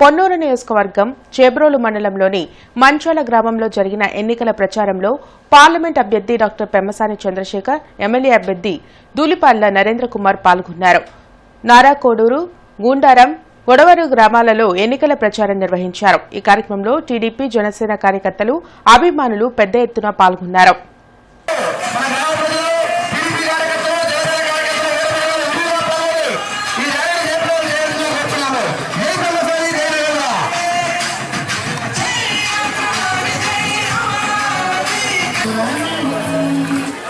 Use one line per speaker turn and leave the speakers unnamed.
పొన్నూరు నియోజకవర్గం చేబ్రోలు మండలంలోని మంచాల గ్రామంలో జరిగిన ఎన్నికల ప్రచారంలో పార్లమెంట్ అభ్యర్థి డాక్టర్ పెమ్మసాని చంద్రశేఖర్ ఎమ్మెల్యే అభ్యర్థి దూలిపాళ్ళ నరేంద్ర కుమార్ పాల్గొన్నారు. నారాకోడూరు గూండారం గొడవరు గ్రామాలలో ఎన్నికల ప్రచారం నిర్వహించారు. ఈ కార్యక్రమంలో టీడీపీ జనసేన కార్యకర్తలు అభిమానులు పెద్ద ఎత్తున పాల్గొన్నారు. 和你